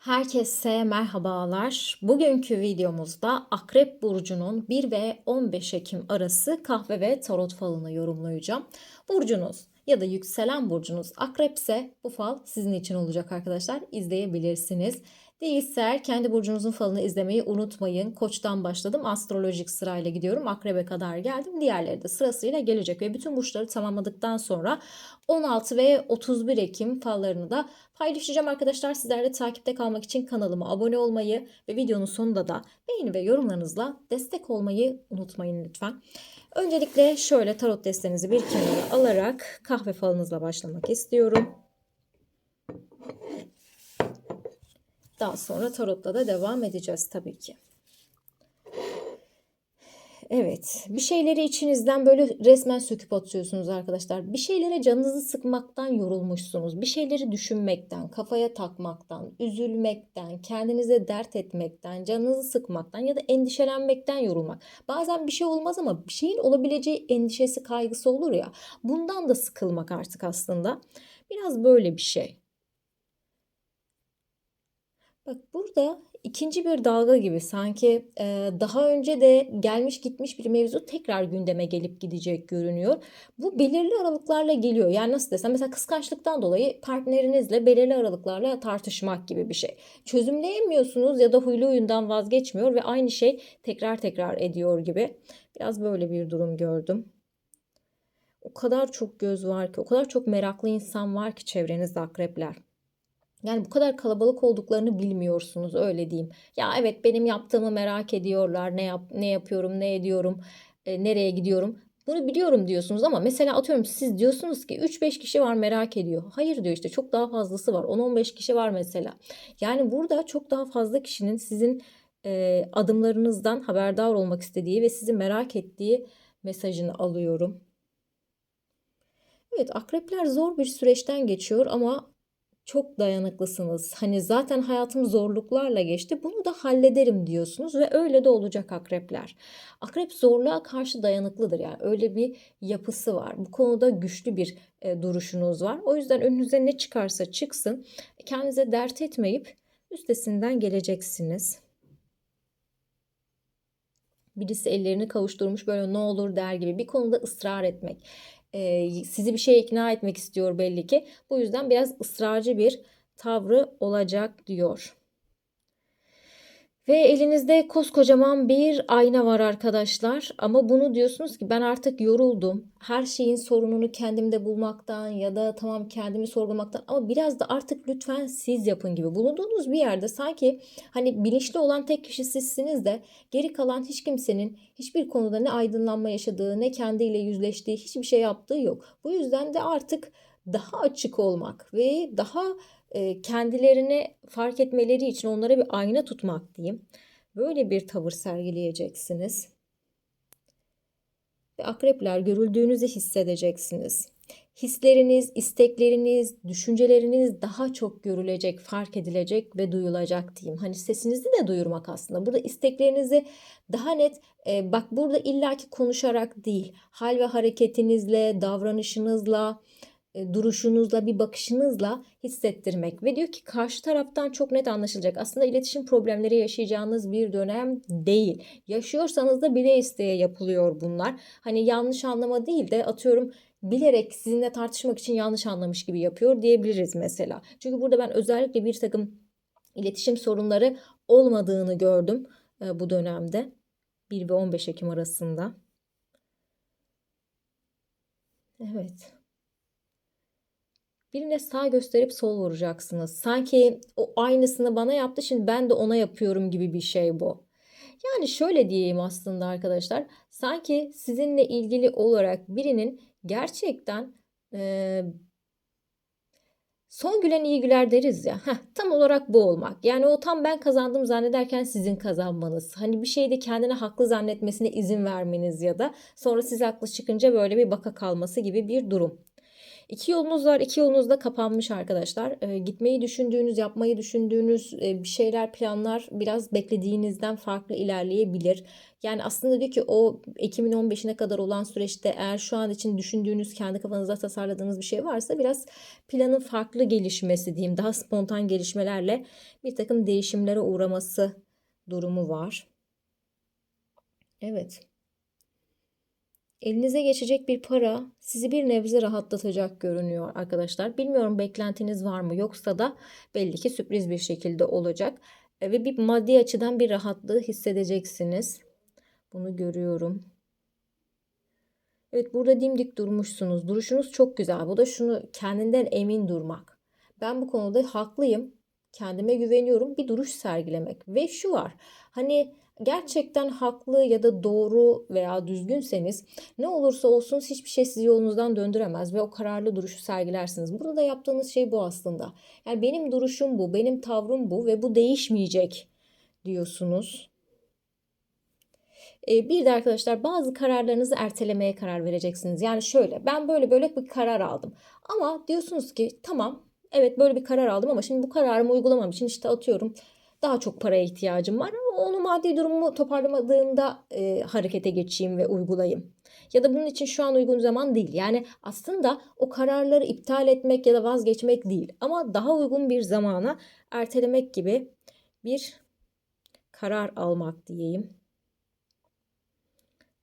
Herkese merhabalar. Bugünkü videomuzda Akrep Burcu'nun 1 ve 15 Ekim arası kahve ve tarot falını yorumlayacağım. Burcunuz ya da yükselen burcunuz akrepse bu fal sizin için olacak arkadaşlar. İzleyebilirsiniz. Değilse kendi burcunuzun falını izlemeyi unutmayın. Koçtan başladım. Astrolojik sırayla gidiyorum. Akrebe kadar geldim. Diğerleri de sırasıyla gelecek ve bütün burçları tamamladıktan sonra 16 ve 31 Ekim fallarını da paylaşacağım arkadaşlar. Sizler de takipte kalmak için kanalıma abone olmayı ve videonun sonunda da beğeni ve yorumlarınızla destek olmayı unutmayın lütfen. Öncelikle şöyle tarot destenizi bir kenara alarak kahve falınızla başlamak istiyorum. Daha sonra tarotla da devam edeceğiz tabii ki. Evet, bir şeyleri içinizden böyle resmen söküp atıyorsunuz arkadaşlar. Bir şeylere canınızı sıkmaktan yorulmuşsunuz. Bir şeyleri düşünmekten, kafaya takmaktan, üzülmekten, kendinize dert etmekten, canınızı sıkmaktan ya da endişelenmekten yorulmak. Bazen bir şey olmaz ama bir şeyin olabileceği endişesi, kaygısı olur ya. Bundan da sıkılmak artık aslında. Biraz böyle bir şey. Bak burada ikinci bir dalga gibi sanki e, daha önce de gelmiş gitmiş bir mevzu tekrar gündeme gelip gidecek görünüyor. Bu belirli aralıklarla geliyor. Yani nasıl desem mesela kıskançlıktan dolayı partnerinizle belirli aralıklarla tartışmak gibi bir şey. Çözümleyemiyorsunuz ya da huylu huyundan vazgeçmiyor ve aynı şey tekrar tekrar ediyor gibi. Biraz böyle bir durum gördüm. O kadar çok göz var ki, o kadar çok meraklı insan var ki çevrenizde akrepler. Yani bu kadar kalabalık olduklarını bilmiyorsunuz öyle diyeyim. Ya evet benim yaptığımı merak ediyorlar. Ne yap ne yapıyorum, ne ediyorum, e, nereye gidiyorum. Bunu biliyorum diyorsunuz ama mesela atıyorum siz diyorsunuz ki 3-5 kişi var merak ediyor. Hayır diyor işte çok daha fazlası var. 10-15 kişi var mesela. Yani burada çok daha fazla kişinin sizin e, adımlarınızdan haberdar olmak istediği ve sizi merak ettiği mesajını alıyorum. Evet akrepler zor bir süreçten geçiyor ama çok dayanıklısınız. Hani zaten hayatım zorluklarla geçti. Bunu da hallederim diyorsunuz ve öyle de olacak akrepler. Akrep zorluğa karşı dayanıklıdır yani öyle bir yapısı var. Bu konuda güçlü bir e, duruşunuz var. O yüzden önünüze ne çıkarsa çıksın kendinize dert etmeyip üstesinden geleceksiniz. Birisi ellerini kavuşturmuş böyle ne olur der gibi bir konuda ısrar etmek e, sizi bir şeye ikna etmek istiyor belli ki. Bu yüzden biraz ısrarcı bir tavrı olacak diyor. Ve elinizde koskocaman bir ayna var arkadaşlar. Ama bunu diyorsunuz ki ben artık yoruldum. Her şeyin sorununu kendimde bulmaktan ya da tamam kendimi sorgulamaktan ama biraz da artık lütfen siz yapın gibi. Bulunduğunuz bir yerde sanki hani bilinçli olan tek kişi sizsiniz de geri kalan hiç kimsenin hiçbir konuda ne aydınlanma yaşadığı ne kendiyle yüzleştiği hiçbir şey yaptığı yok. Bu yüzden de artık daha açık olmak ve daha kendilerini fark etmeleri için onlara bir ayna tutmak diyeyim. Böyle bir tavır sergileyeceksiniz. Ve akrepler görüldüğünüzü hissedeceksiniz. Hisleriniz, istekleriniz, düşünceleriniz daha çok görülecek, fark edilecek ve duyulacak diyeyim. Hani sesinizi de duyurmak aslında. Burada isteklerinizi daha net, e, bak burada illaki konuşarak değil, hal ve hareketinizle, davranışınızla, e, duruşunuzla, bir bakışınızla hissettirmek ve diyor ki karşı taraftan çok net anlaşılacak. Aslında iletişim problemleri yaşayacağınız bir dönem değil. Yaşıyorsanız da bile isteye yapılıyor bunlar. Hani yanlış anlama değil de atıyorum bilerek sizinle tartışmak için yanlış anlamış gibi yapıyor diyebiliriz mesela. Çünkü burada ben özellikle bir takım iletişim sorunları olmadığını gördüm e, bu dönemde. 1 ve 15 Ekim arasında. Evet. Birine sağ gösterip sol vuracaksınız. Sanki o aynısını bana yaptı şimdi ben de ona yapıyorum gibi bir şey bu. Yani şöyle diyeyim aslında arkadaşlar. Sanki sizinle ilgili olarak birinin gerçekten e, son gülen iyi güler deriz ya. Heh, tam olarak bu olmak. Yani o tam ben kazandım zannederken sizin kazanmanız. Hani bir şeyde kendine haklı zannetmesine izin vermeniz ya da sonra siz haklı çıkınca böyle bir baka kalması gibi bir durum. İki yolunuz var. iki yolunuz da kapanmış arkadaşlar. Ee, gitmeyi düşündüğünüz, yapmayı düşündüğünüz e, bir şeyler, planlar biraz beklediğinizden farklı ilerleyebilir. Yani aslında diyor ki o Ekim'in 15'ine kadar olan süreçte eğer şu an için düşündüğünüz, kendi kafanızda tasarladığınız bir şey varsa biraz planın farklı gelişmesi diyeyim, daha spontan gelişmelerle bir takım değişimlere uğraması durumu var. Evet. Elinize geçecek bir para sizi bir nebze rahatlatacak görünüyor arkadaşlar. Bilmiyorum beklentiniz var mı yoksa da belli ki sürpriz bir şekilde olacak. E, ve bir maddi açıdan bir rahatlığı hissedeceksiniz. Bunu görüyorum. Evet burada dimdik durmuşsunuz. Duruşunuz çok güzel. Bu da şunu kendinden emin durmak. Ben bu konuda haklıyım. Kendime güveniyorum. Bir duruş sergilemek. Ve şu var. Hani gerçekten haklı ya da doğru veya düzgünseniz ne olursa olsun hiçbir şey sizi yolunuzdan döndüremez ve o kararlı duruşu sergilersiniz. Burada da yaptığınız şey bu aslında. Yani benim duruşum bu, benim tavrım bu ve bu değişmeyecek diyorsunuz. Ee, bir de arkadaşlar bazı kararlarınızı ertelemeye karar vereceksiniz. Yani şöyle ben böyle böyle bir karar aldım. Ama diyorsunuz ki tamam evet böyle bir karar aldım ama şimdi bu kararımı uygulamam için işte atıyorum daha çok paraya ihtiyacım var. Onu maddi durumumu toparlamadığımda e, harekete geçeyim ve uygulayayım. Ya da bunun için şu an uygun zaman değil. Yani aslında o kararları iptal etmek ya da vazgeçmek değil. Ama daha uygun bir zamana ertelemek gibi bir karar almak diyeyim.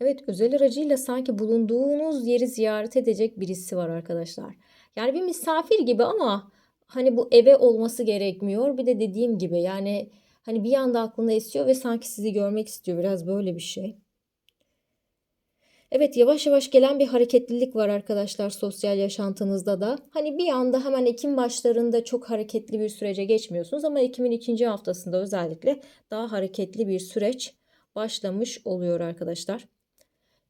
Evet özel aracıyla sanki bulunduğunuz yeri ziyaret edecek birisi var arkadaşlar. Yani bir misafir gibi ama hani bu eve olması gerekmiyor. Bir de dediğim gibi yani hani bir anda aklına esiyor ve sanki sizi görmek istiyor. Biraz böyle bir şey. Evet yavaş yavaş gelen bir hareketlilik var arkadaşlar sosyal yaşantınızda da. Hani bir anda hemen Ekim başlarında çok hareketli bir sürece geçmiyorsunuz ama Ekim'in ikinci haftasında özellikle daha hareketli bir süreç başlamış oluyor arkadaşlar.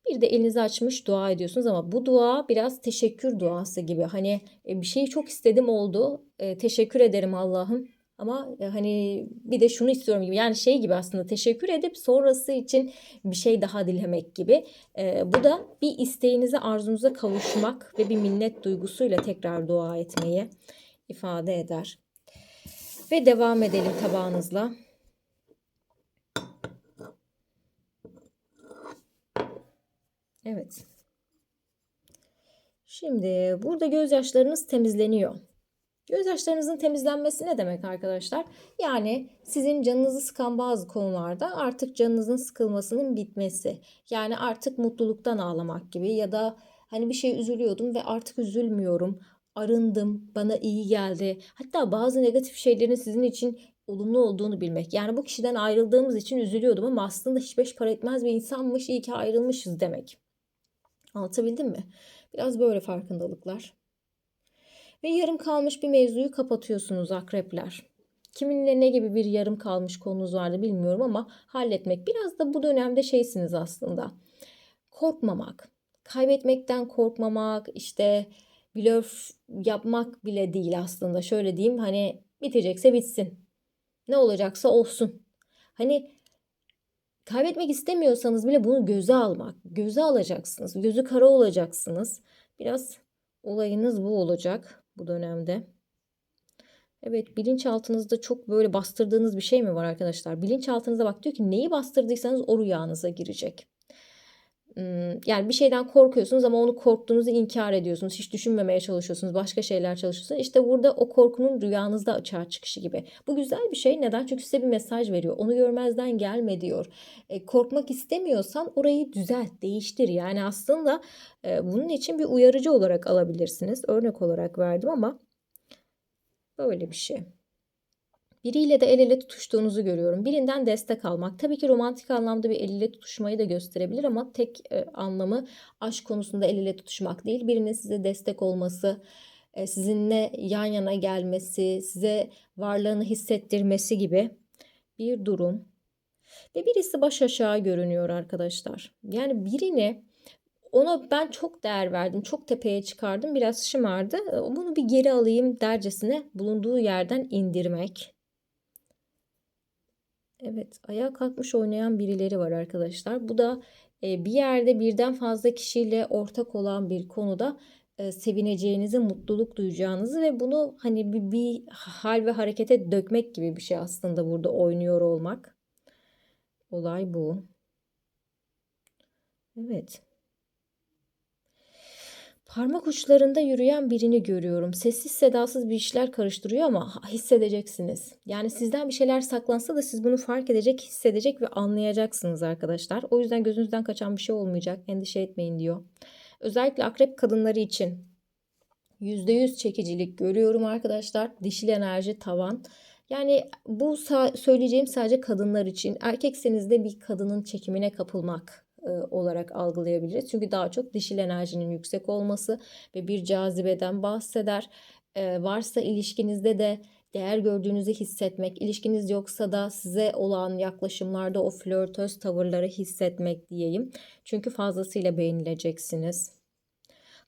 Bir de elinizi açmış dua ediyorsunuz ama bu dua biraz teşekkür duası gibi. Hani e, bir şeyi çok istedim oldu. E, teşekkür ederim Allah'ım. Ama e, hani bir de şunu istiyorum gibi. Yani şey gibi aslında teşekkür edip sonrası için bir şey daha dilemek gibi. bu da bir isteğinize, arzunuza kavuşmak ve bir minnet duygusuyla tekrar dua etmeyi ifade eder. Ve devam edelim tabağınızla. Evet. Şimdi burada gözyaşlarınız temizleniyor. Gözyaşlarınızın temizlenmesi ne demek arkadaşlar? Yani sizin canınızı sıkan bazı konularda artık canınızın sıkılmasının bitmesi. Yani artık mutluluktan ağlamak gibi ya da hani bir şey üzülüyordum ve artık üzülmüyorum. Arındım, bana iyi geldi. Hatta bazı negatif şeylerin sizin için olumlu olduğunu bilmek. Yani bu kişiden ayrıldığımız için üzülüyordum ama aslında hiç beş para etmez bir insanmış, iyi ki ayrılmışız demek. Anlatabildim mi? Biraz böyle farkındalıklar. Ve yarım kalmış bir mevzuyu kapatıyorsunuz akrepler. Kiminle ne gibi bir yarım kalmış konunuz vardı bilmiyorum ama halletmek. Biraz da bu dönemde şeysiniz aslında. Korkmamak, kaybetmekten korkmamak, işte blöf yapmak bile değil aslında. Şöyle diyeyim hani bitecekse bitsin. Ne olacaksa olsun. Hani Kaybetmek istemiyorsanız bile bunu göze almak. Göze alacaksınız. Gözü kara olacaksınız. Biraz olayınız bu olacak bu dönemde. Evet bilinçaltınızda çok böyle bastırdığınız bir şey mi var arkadaşlar? Bilinçaltınıza bak diyor ki neyi bastırdıysanız o rüyanıza girecek. Yani bir şeyden korkuyorsunuz ama onu korktuğunuzu inkar ediyorsunuz. Hiç düşünmemeye çalışıyorsunuz. Başka şeyler çalışıyorsunuz. İşte burada o korkunun rüyanızda açığa çıkışı gibi. Bu güzel bir şey. Neden? Çünkü size bir mesaj veriyor. Onu görmezden gelme diyor. E, korkmak istemiyorsan orayı düzelt, değiştir. Yani aslında e, bunun için bir uyarıcı olarak alabilirsiniz. Örnek olarak verdim ama böyle bir şey. Biriyle de el ele tutuştuğunuzu görüyorum. Birinden destek almak. Tabii ki romantik anlamda bir el ele tutuşmayı da gösterebilir ama tek e, anlamı aşk konusunda el ele tutuşmak değil. Birinin size destek olması, e, sizinle yan yana gelmesi, size varlığını hissettirmesi gibi bir durum. Ve birisi baş aşağı görünüyor arkadaşlar. Yani birini ona ben çok değer verdim, çok tepeye çıkardım, biraz şımardı. Bunu bir geri alayım dercesine bulunduğu yerden indirmek. Evet, ayağa kalkmış oynayan birileri var arkadaşlar. Bu da e, bir yerde birden fazla kişiyle ortak olan bir konuda e, sevineceğinizi, mutluluk duyacağınızı ve bunu hani bir, bir hal ve harekete dökmek gibi bir şey aslında burada oynuyor olmak. Olay bu. Evet. Parmak uçlarında yürüyen birini görüyorum. Sessiz sedasız bir işler karıştırıyor ama hissedeceksiniz. Yani sizden bir şeyler saklansa da siz bunu fark edecek, hissedecek ve anlayacaksınız arkadaşlar. O yüzden gözünüzden kaçan bir şey olmayacak. Endişe etmeyin diyor. Özellikle akrep kadınları için %100 çekicilik görüyorum arkadaşlar. Dişil enerji tavan. Yani bu söyleyeceğim sadece kadınlar için. Erkekseniz de bir kadının çekimine kapılmak olarak algılayabiliriz. Çünkü daha çok dişil enerjinin yüksek olması ve bir cazibeden bahseder. E, varsa ilişkinizde de değer gördüğünüzü hissetmek, ilişkiniz yoksa da size olan yaklaşımlarda o flörtöz tavırları hissetmek diyeyim. Çünkü fazlasıyla beğenileceksiniz.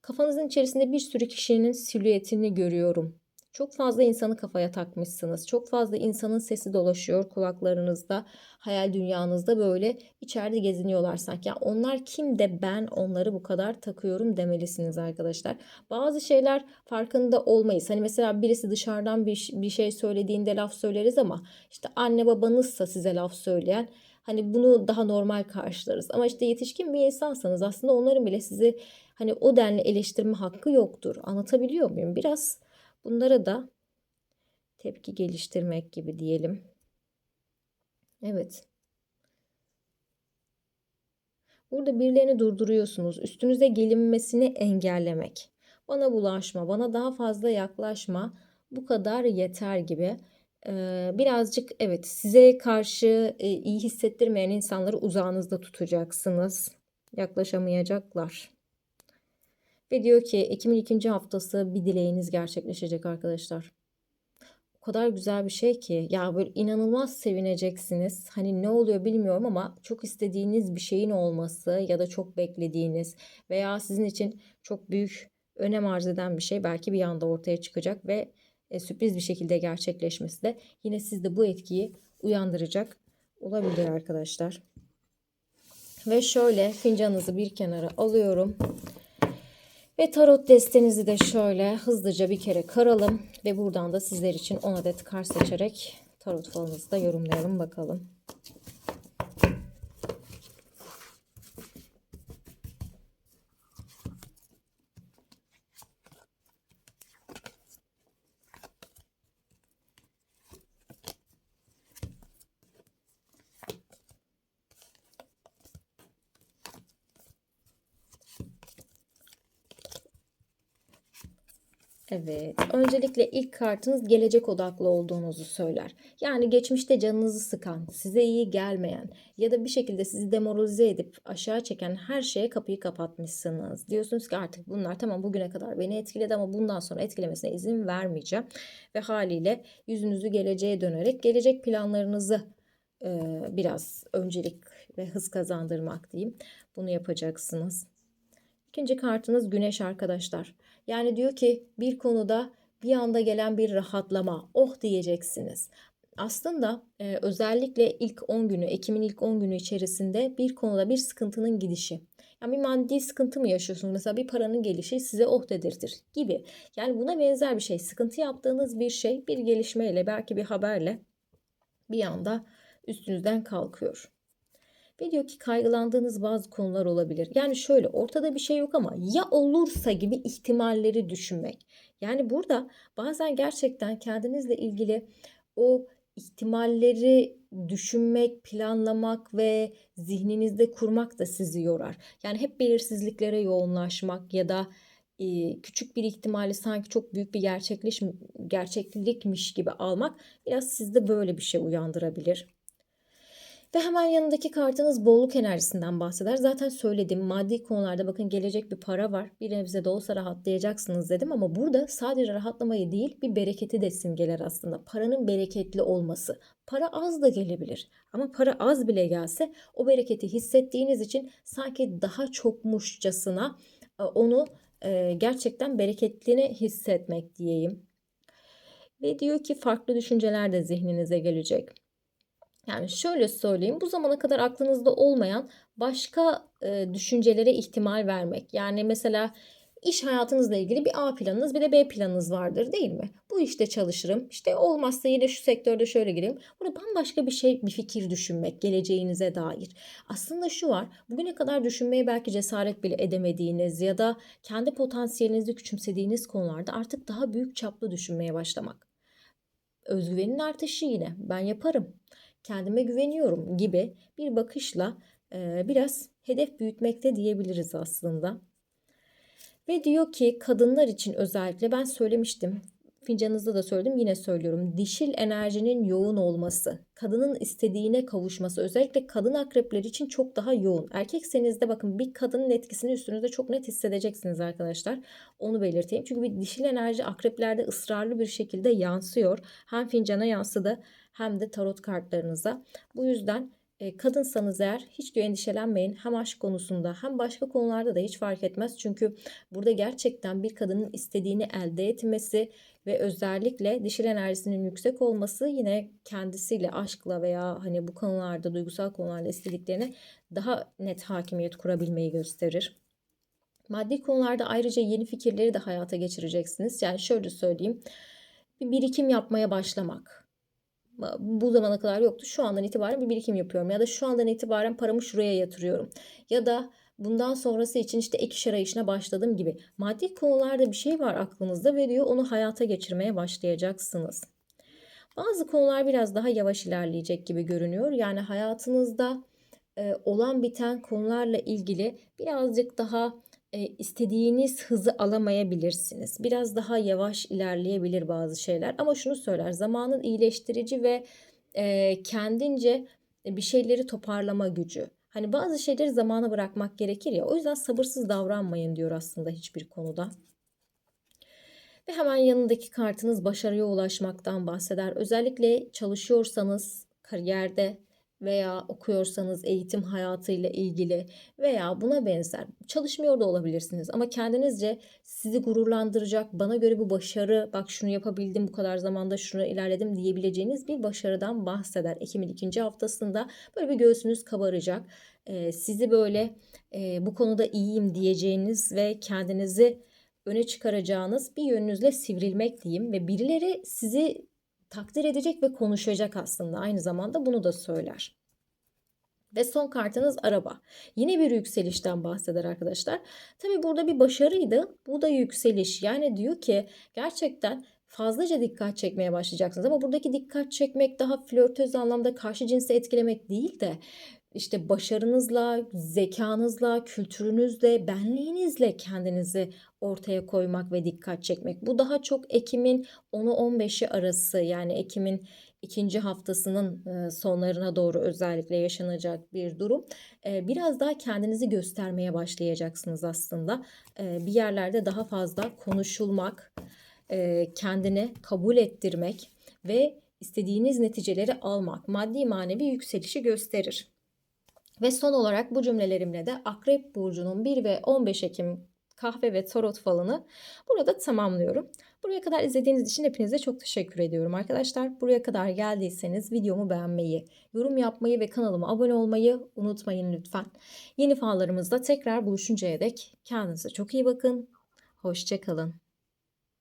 Kafanızın içerisinde bir sürü kişinin silüetini görüyorum. Çok fazla insanı kafaya takmışsınız. Çok fazla insanın sesi dolaşıyor kulaklarınızda, hayal dünyanızda böyle içeride geziniyorlar sanki. Yani onlar kim de ben onları bu kadar takıyorum demelisiniz arkadaşlar. Bazı şeyler farkında olmayız. Hani mesela birisi dışarıdan bir, bir şey söylediğinde laf söyleriz ama işte anne babanızsa size laf söyleyen Hani bunu daha normal karşılarız. Ama işte yetişkin bir insansanız aslında onların bile sizi hani o denli eleştirme hakkı yoktur. Anlatabiliyor muyum? Biraz Bunlara da tepki geliştirmek gibi diyelim. Evet. Burada birilerini durduruyorsunuz. Üstünüze gelinmesini engellemek. Bana bulaşma, bana daha fazla yaklaşma. Bu kadar yeter gibi. Ee, birazcık evet size karşı e, iyi hissettirmeyen insanları uzağınızda tutacaksınız. Yaklaşamayacaklar. Ve diyor ki Ekim'in ikinci haftası bir dileğiniz gerçekleşecek arkadaşlar. O kadar güzel bir şey ki ya böyle inanılmaz sevineceksiniz. Hani ne oluyor bilmiyorum ama çok istediğiniz bir şeyin olması ya da çok beklediğiniz veya sizin için çok büyük önem arz eden bir şey belki bir anda ortaya çıkacak ve e, sürpriz bir şekilde gerçekleşmesi de yine sizde bu etkiyi uyandıracak olabilir arkadaşlar. Ve şöyle fincanınızı bir kenara alıyorum. Ve tarot destenizi de şöyle hızlıca bir kere karalım. Ve buradan da sizler için 10 adet kar seçerek tarot falınızı da yorumlayalım bakalım. Evet. Öncelikle ilk kartınız gelecek odaklı olduğunuzu söyler. Yani geçmişte canınızı sıkan, size iyi gelmeyen ya da bir şekilde sizi demoralize edip aşağı çeken her şeye kapıyı kapatmışsınız. Diyorsunuz ki artık bunlar tamam bugüne kadar beni etkiledi ama bundan sonra etkilemesine izin vermeyeceğim. Ve haliyle yüzünüzü geleceğe dönerek gelecek planlarınızı e, biraz öncelik ve hız kazandırmak diyeyim. Bunu yapacaksınız. İkinci kartınız güneş arkadaşlar. Yani diyor ki bir konuda bir anda gelen bir rahatlama, oh diyeceksiniz. Aslında e, özellikle ilk 10 günü, Ekim'in ilk 10 günü içerisinde bir konuda bir sıkıntının gidişi. Yani bir maddi sıkıntı mı yaşıyorsunuz? Mesela bir paranın gelişi size oh dedirtir gibi. Yani buna benzer bir şey. Sıkıntı yaptığınız bir şey bir gelişmeyle belki bir haberle bir anda üstünüzden kalkıyor. Ve diyor ki kaygılandığınız bazı konular olabilir. Yani şöyle ortada bir şey yok ama ya olursa gibi ihtimalleri düşünmek. Yani burada bazen gerçekten kendinizle ilgili o ihtimalleri düşünmek, planlamak ve zihninizde kurmak da sizi yorar. Yani hep belirsizliklere yoğunlaşmak ya da küçük bir ihtimali sanki çok büyük bir gerçekleş gerçeklikmiş gibi almak biraz sizde böyle bir şey uyandırabilir. Ve hemen yanındaki kartınız bolluk enerjisinden bahseder. Zaten söyledim maddi konularda bakın gelecek bir para var. Bir nebze de olsa rahatlayacaksınız dedim ama burada sadece rahatlamayı değil bir bereketi de simgeler aslında. Paranın bereketli olması. Para az da gelebilir ama para az bile gelse o bereketi hissettiğiniz için sanki daha çokmuşçasına e, onu e, gerçekten bereketliğini hissetmek diyeyim. Ve diyor ki farklı düşünceler de zihninize gelecek. Yani şöyle söyleyeyim bu zamana kadar aklınızda olmayan başka e, düşüncelere ihtimal vermek. Yani mesela İş hayatınızla ilgili bir A planınız bir de B planınız vardır değil mi? Bu işte çalışırım. İşte olmazsa yine şu sektörde şöyle gireyim. Burada bambaşka bir şey, bir fikir düşünmek geleceğinize dair. Aslında şu var. Bugüne kadar düşünmeye belki cesaret bile edemediğiniz ya da kendi potansiyelinizi küçümsediğiniz konularda artık daha büyük çaplı düşünmeye başlamak. Özgüvenin artışı yine. Ben yaparım. Kendime güveniyorum gibi bir bakışla e, biraz hedef büyütmekte diyebiliriz aslında. Ve diyor ki kadınlar için özellikle ben söylemiştim. Fincanınızda da söyledim yine söylüyorum. Dişil enerjinin yoğun olması, kadının istediğine kavuşması özellikle kadın akrepler için çok daha yoğun. Erkekseniz de bakın bir kadının etkisini üstünüzde çok net hissedeceksiniz arkadaşlar. Onu belirteyim. Çünkü bir dişil enerji akreplerde ısrarlı bir şekilde yansıyor. Hem fincana yansıdı hem de tarot kartlarınıza. Bu yüzden e, kadınsanız eğer hiç diyor endişelenmeyin. Hem aşk konusunda hem başka konularda da hiç fark etmez. Çünkü burada gerçekten bir kadının istediğini elde etmesi ve özellikle dişil enerjisinin yüksek olması yine kendisiyle aşkla veya hani bu konularda duygusal konularda istediklerine daha net hakimiyet kurabilmeyi gösterir. Maddi konularda ayrıca yeni fikirleri de hayata geçireceksiniz. Yani şöyle söyleyeyim. Bir birikim yapmaya başlamak bu zamana kadar yoktu. Şu andan itibaren bir birikim yapıyorum. Ya da şu andan itibaren paramı şuraya yatırıyorum. Ya da bundan sonrası için işte ek iş arayışına başladım gibi. Maddi konularda bir şey var aklınızda ve diyor onu hayata geçirmeye başlayacaksınız. Bazı konular biraz daha yavaş ilerleyecek gibi görünüyor. Yani hayatınızda olan biten konularla ilgili birazcık daha e, istediğiniz hızı alamayabilirsiniz. Biraz daha yavaş ilerleyebilir bazı şeyler. Ama şunu söyler zamanın iyileştirici ve e, kendince bir şeyleri toparlama gücü. Hani bazı şeyleri zamana bırakmak gerekir ya. O yüzden sabırsız davranmayın diyor aslında hiçbir konuda. Ve hemen yanındaki kartınız başarıya ulaşmaktan bahseder. Özellikle çalışıyorsanız kariyerde veya okuyorsanız eğitim hayatıyla ilgili veya buna benzer çalışmıyor da olabilirsiniz ama kendinizce sizi gururlandıracak bana göre bu başarı bak şunu yapabildim bu kadar zamanda şunu ilerledim diyebileceğiniz bir başarıdan bahseder. Ekim'in ikinci haftasında böyle bir göğsünüz kabaracak. Ee, sizi böyle e, bu konuda iyiyim diyeceğiniz ve kendinizi öne çıkaracağınız bir yönünüzle sivrilmek diyeyim ve birileri sizi takdir edecek ve konuşacak aslında. Aynı zamanda bunu da söyler. Ve son kartınız araba. Yine bir yükselişten bahseder arkadaşlar. Tabi burada bir başarıydı. Bu da yükseliş. Yani diyor ki gerçekten fazlaca dikkat çekmeye başlayacaksınız. Ama buradaki dikkat çekmek daha flörtöz anlamda karşı cinsi etkilemek değil de işte başarınızla, zekanızla, kültürünüzle, benliğinizle kendinizi ortaya koymak ve dikkat çekmek. Bu daha çok Ekim'in 10'u 15'i arası yani Ekim'in ikinci haftasının sonlarına doğru özellikle yaşanacak bir durum. Biraz daha kendinizi göstermeye başlayacaksınız aslında. Bir yerlerde daha fazla konuşulmak, kendini kabul ettirmek ve istediğiniz neticeleri almak maddi manevi yükselişi gösterir. Ve son olarak bu cümlelerimle de Akrep Burcu'nun 1 ve 15 Ekim kahve ve tarot falını burada tamamlıyorum. Buraya kadar izlediğiniz için hepinize çok teşekkür ediyorum arkadaşlar. Buraya kadar geldiyseniz videomu beğenmeyi, yorum yapmayı ve kanalıma abone olmayı unutmayın lütfen. Yeni fallarımızda tekrar buluşuncaya dek kendinize çok iyi bakın. Hoşçakalın.